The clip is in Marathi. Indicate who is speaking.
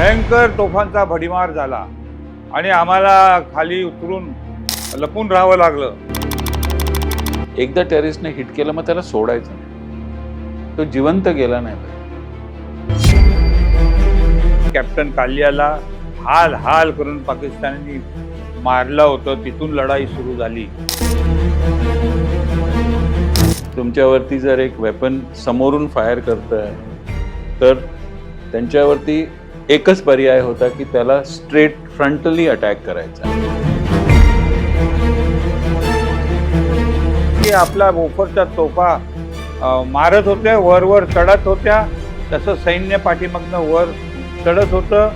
Speaker 1: भयंकर तोफांचा भडीमार झाला आणि आम्हाला खाली उतरून लपून राहावं लागलं.
Speaker 2: एकदा टेररिस्टने हिट केलं मग त्याला सोडायचं नाही. तो जिवंत गेला नाही.
Speaker 1: कॅप्टन कालियाला हाल हाल करून पाकिस्ताननी मारलं होतं. तिथून लढाई सुरू झाली.
Speaker 2: तुमच्यावरती जर एक वेपन समोरून फायर करत आहे तर त्यांच्यावरती एकच पर्याय होता की त्याला स्ट्रेट फ्रंटली अटॅक करायचा.
Speaker 1: की आपला बोफरचा तोफा मारत होत्या वर वर चढत होत्या. तसं सैन्य पाठीमागनं वर चढत होतं.